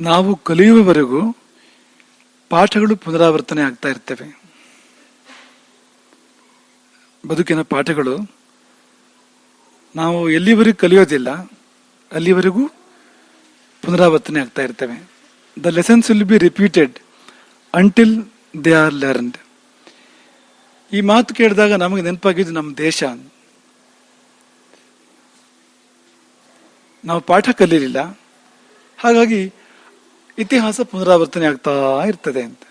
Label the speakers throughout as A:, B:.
A: ನಾವು ಕಲಿಯುವವರೆಗೂ ಪಾಠಗಳು ಪುನರಾವರ್ತನೆ ಆಗ್ತಾ ಇರ್ತವೆ. ಬದುಕಿನ ಪಾಠಗಳು ನಾವು ಎಲ್ಲಿವರೆಗೂ ಕಲಿಯೋದಿಲ್ಲ, ಅಲ್ಲಿವರೆಗೂ ಪುನರಾವರ್ತನೆ ಆಗ್ತಾ ಇರ್ತವೆ. The lessons will be repeated until they are learned ಈ ಮಾತು ಕೇಳಿದಾಗ ನಮಗೆ ನೆನಪಾಗಿದ್ದು ನಮ್ಮ ದೇಶ. ನಾವು ಪಾಠ ಕಲೀಲಿಲ್ಲ. ಹಾಗಾಗಿ ಇತಿಹಾಸ ಪುನರಾವರ್ತನೆ ಆಗ್ತಾ ಇರ್ತದೆ ಅಂತ.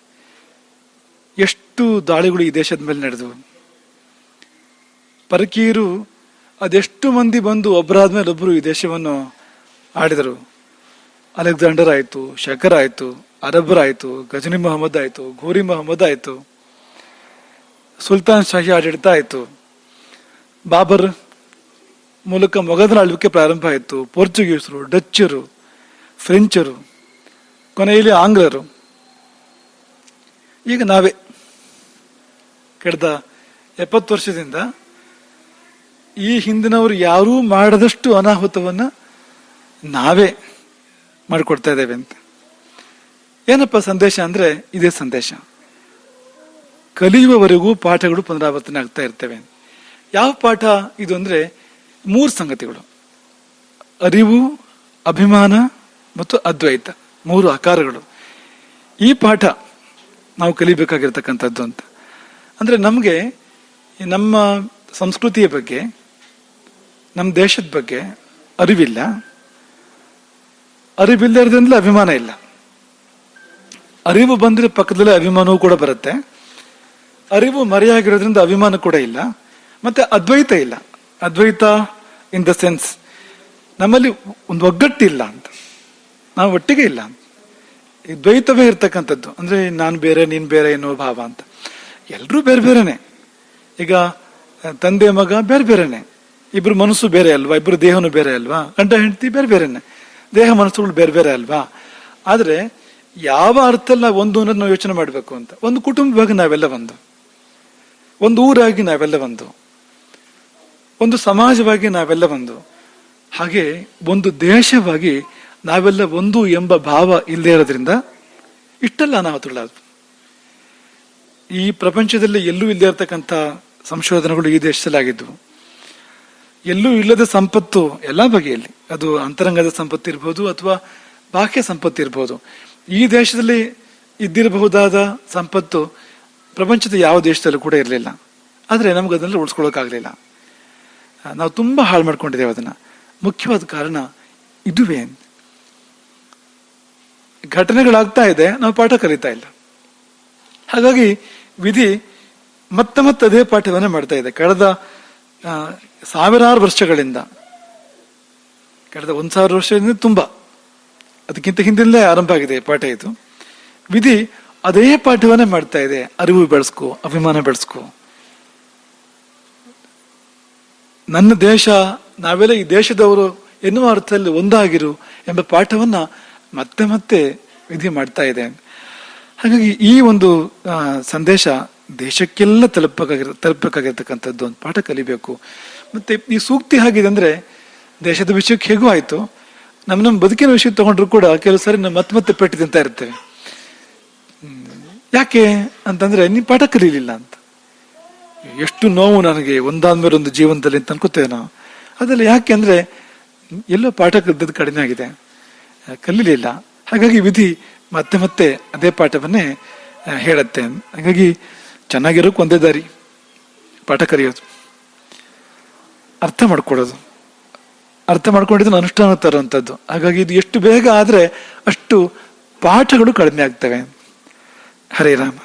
A: ಎಷ್ಟು ದಾಳಿಗಳು ಈ ದೇಶದ ಮೇಲೆ ನಡೆದವು. ಪರಕೀಯರು ಅದೆಷ್ಟು ಮಂದಿ ಬಂದು ಒಬ್ಬರಾದ್ಮೇಲೆ ಒಬ್ಬರು ಈ ದೇಶವನ್ನು ಆಡಿದರು ಅಲೆಕ್ಸಾಂಡರ್ ಆಯಿತು, ಶಕರ್ ಆಯಿತು, ಅರಬ್ಬರ್ ಆಯಿತು, ಗಜನಿ ಮೊಹಮ್ಮದ್ ಆಯಿತು, ಘೋರಿ ಮೊಹಮ್ಮದ್ ಆಯಿತು, ಸುಲ್ತಾನ್ ಶಾಹಿ ಆಡಳಿತ ಆಯಿತು. ಬಾಬರ್ ಮೂಲಕ ಮೊಘಲರ ಆಳ್ವಿಕೆ ಪ್ರಾರಂಭ ಆಯಿತು. ಪೋರ್ಚುಗೀಸರು, ಡಚ್ಚರು, ಫ್ರೆಂಚರು ಕೊನೆಯಲ್ಲಿ ಆಂಗ್ಲರು. ಈಗ ನಾವೇ ಕಳೆದ ಎಪ್ಪತ್ತು ವರ್ಷದಿಂದ ಈ ಹಿಂದಿನವರು ಯಾರೂ ಮಾಡದಷ್ಟು ಅನಾಹುತವನ್ನು ನಾವೇ ಮಾಡಿಕೊಡ್ತಾ ಇದ್ದೇವೆ ಅಂತ. ಏನಪ್ಪ ಸಂದೇಶ ಅಂದ್ರೆ ಇದೇ ಸಂದೇಶ. ಕಲಿಯುವವರೆಗೂ ಪಾಠಗಳು ಪುನರಾವರ್ತನೆ ಆಗ್ತಾ ಇರ್ತವೆ. ಯಾವ ಪಾಠ ಇದು ಅಂದ್ರೆ ಮೂರು ಸಂಗತಿಗಳು. ಅರಿವು, ಅಭಿಮಾನ ಮತ್ತು ಅದ್ವೈತ. ಮೂರು ಆಕಾರಗಳು. ಈ ಪಾಠ ನಾವು ಕಲಿಬೇಕಾಗಿರ್ತಕ್ಕಂಥದ್ದು ಅಂತ. ಅಂದ್ರೆ ನಮಗೆ ನಮ್ಮ ಸಂಸ್ಕೃತಿಯ ಬಗ್ಗೆ ನಮ್ಮ ದೇಶದ ಬಗ್ಗೆ ಅರಿವಿಲ್ಲ. ಅರಿವಿಲ್ಲದಿಂದಲೇ ಅಭಿಮಾನ ಇಲ್ಲ. ಅರಿವು ಬಂದರೆ ಪಕ್ಕದಲ್ಲೇ ಅಭಿಮಾನವೂ ಕೂಡ ಬರುತ್ತೆ. ಅರಿವು ಮರೆಯಾಗಿರೋದ್ರಿಂದ ಅಭಿಮಾನ ಕೂಡ ಇಲ್ಲ. ಮತ್ತೆ ಅದ್ವೈತ ಇಲ್ಲ. ಅದ್ವೈತ ಇನ್ ದ ಸೆನ್ಸ್ ನಮ್ಮಲ್ಲಿ ಒಂದು ಒಗ್ಗಟ್ಟಿಲ್ಲ ಅಂತ. ನಾವು ಒಟ್ಟಿಗೆ ಇಲ್ಲ. ಈ ದ್ವೈತವೇ ಇರ್ತಕ್ಕಂಥದ್ದು. ಅಂದ್ರೆ ನಾನು ಬೇರೆ, ನೀನ್ ಬೇರೆ ಎನ್ನುವ ಭಾವ ಅಂತ. ಎಲ್ಲರೂ ಬೇರೆ ಬೇರೆನೆ. ಈಗ ತಂದೆ ಮಗ ಬೇರೆ ಬೇರೆನೆ. ಇಬ್ರು ಮನಸ್ಸು ಬೇರೆ ಅಲ್ವಾ? ಇಬ್ರು ದೇಹನು ಬೇರೆ ಅಲ್ವಾ? ಗಂಡ, ಹೆಂಡತಿ ಬೇರೆ ಬೇರೆನೆ. ದೇಹ ಮನಸ್ಸುಗಳು ಬೇರೆ ಬೇರೆ ಅಲ್ವಾ? ಆದ್ರೆ, ಯಾವ ಅರ್ಥದಲ್ಲಿ ನಾವು ಒಂದು ಅನ್ನೋದು ನಾವು ಯೋಚನೆ ಮಾಡಬೇಕು ಅಂತ? ಒಂದು ಕುಟುಂಬವಾಗಿ ನಾವೆಲ್ಲ ಒಂದು. ಒಂದು ಊರಾಗಿ ನಾವೆಲ್ಲ ಒಂದು. ಒಂದು ಸಮಾಜವಾಗಿ ನಾವೆಲ್ಲ ಒಂದು. ಹಾಗೆ, ಒಂದು ದೇಶವಾಗಿ ನಾವೆಲ್ಲ ಒಂದು ಎಂಬ ಭಾವ ಇಲ್ಲದೆ ಇರೋದ್ರಿಂದ ಇಷ್ಟೆಲ್ಲ ಅನಾಹುತಗಳಾದವು ಈ ಪ್ರಪಂಚದಲ್ಲಿ ಎಲ್ಲೂ ಇಲ್ಲದೆ ಇರತಕ್ಕಂಥ ಸಂಶೋಧನೆಗಳು ಈ ದೇಶದಲ್ಲಿ ಆಗಿದ್ವು ಎಲ್ಲೂ ಇಲ್ಲದ ಸಂಪತ್ತು ಎಲ್ಲ ಬಗೆಯಲ್ಲಿ. ಅದು ಅಂತರಂಗದ ಸಂಪತ್ತು ಇರ್ಬೋದು ಅಥವಾ ಬಾಹ್ಯ ಸಂಪತ್ತು ಇರ್ಬೋದು. ಈ ದೇಶದಲ್ಲಿ ಇದ್ದಿರಬಹುದಾದ ಸಂಪತ್ತು ಪ್ರಪಂಚದ ಯಾವ ದೇಶದಲ್ಲೂ ಕೂಡ ಇರಲಿಲ್ಲ. ಆದರೆ ನಮ್ಗೆ ಅದನ್ನೆಲ್ಲ ಉಳಿಸ್ಕೊಳ್ಳೋಕ್ಕಾಗಲಿಲ್ಲ. ನಾವು ತುಂಬ ಹಾಳು ಮಾಡ್ಕೊಂಡಿದ್ದೇವೆ ಅದನ್ನು. ಮುಖ್ಯವಾದ ಕಾರಣ ಇದುವೇ ಘಟನೆಗಳಾಗ್ತಾ ಇದೆ, ನಾವು ಪಾಠ ಕಲಿತಾ ಇಲ್ಲ. ಹಾಗಾಗಿ ವಿಧಿ ಮತ್ತೆ ಮತ್ತೆ ಅದೇ ಪಾಠವನ್ನೇ ಮಾಡ್ತಾ ಇದೆ. ಕಳೆದ ಸಾವಿರಾರು ವರ್ಷಗಳಿಂದ, ಕಳೆದ ಒಂದ್ ಸಾವಿರ ವರ್ಷದಿಂದ ತುಂಬಾ, ಅದಕ್ಕಿಂತ ಹಿಂದಿಂದಲೇ ಆರಂಭ ಆಗಿದೆ ಪಾಠ ಇದು. ವಿಧಿ ಅದೇ ಪಾಠವನ್ನೇ ಮಾಡ್ತಾ ಇದೆ. ಅರಿವು ಬೆಳೆಸ್ಕೋ, ಅಭಿಮಾನ ಬೆಳೆಸ್ಕೋ. ನನ್ನ ದೇಶ, ನಾವೆಲ್ಲ ಈ ದೇಶದವರು ಎನ್ನುವ ಅರ್ಥದಲ್ಲಿ ಒಂದಾಗಿರು ಎಂಬ ಪಾಠವನ್ನ ಮತ್ತೆ ಮತ್ತೆ ವಿಧಿ ಮಾಡ್ತಾ ಇದೆ. ಹಾಗಾಗಿ ಈ ಒಂದು ಸಂದೇಶ ದೇಶಕ್ಕೆಲ್ಲ ತಲುಪಕ್ಕಾಗಿರ ತಲುಪಕ್ಕಾಗಿರ್ತಕ್ಕಂಥದ್ದು ಒಂದು ಪಾಠ ಕಲಿಬೇಕು. ಮತ್ತೆ ಈ ಸೂಕ್ತಿ ಹಾಗಿದೆ ಅಂದ್ರೆ ದೇಶದ ವಿಷಯಕ್ಕೆ ಹೇಗೂ ಆಯ್ತು. ನಮ್ಮ ನಮ್ಮ ಬದುಕಿನ ವಿಷಯ ತಗೊಂಡ್ರು ಕೂಡ ಕೆಲವು ಸಾರಿ ನಮ್ಮ ಮತ್ತೆ ಮತ್ತೆ ಪೆಟ್ಟು ತಿಂತಾ ಇರ್ತೇವೆ. ಯಾಕೆ ಅಂತಂದ್ರೆ ನೀ ಪಾಠ ಕಲೀಲಿಲ್ಲ ಅಂತ. ಎಷ್ಟು ನೋವು ನನಗೆ ಒಂದಾದ್ಮೇಲೆ ಒಂದು ಜೀವನದಲ್ಲಿ ಅಂತ ಅನ್ಕೋತೇವೆ ನಾವು. ಅದೆಲ್ಲ ಯಾಕೆ ಅಂದ್ರೆ ಎಲ್ಲೋ ಪಾಠ ಕಲಿದದ್ದು ಕಡಿಮೆ ಆಗಿದೆ. ಕಲೀಲಿಲ್ಲ. ಹಾಗಾಗಿ ವಿಧಿ ಮತ್ತೆ ಮತ್ತೆ ಅದೇ ಪಾಠವನ್ನೇ ಹೇಳುತ್ತೆ. ಹಾಗಾಗಿ ಚೆನ್ನಾಗಿರೋಕೆ ಒಂದೇ ದಾರಿ. ಪಾಠ ಕರೆಯೋದು ಅರ್ಥ ಮಾಡ್ಕೊಳ್ಳೋದು. ಅರ್ಥ ಮಾಡ್ಕೊಂಡಿದ್ದನ್ನು ಅನುಷ್ಠಾನ ತರುವಂಥದ್ದು. ಹಾಗಾಗಿ ಇದು ಎಷ್ಟು ಬೇಗ ಆದರೆ ಅಷ್ಟು ಪಾಠಗಳು ಕಡಿಮೆ ಆಗ್ತವೆ. ಹರೇ ರಾಮ.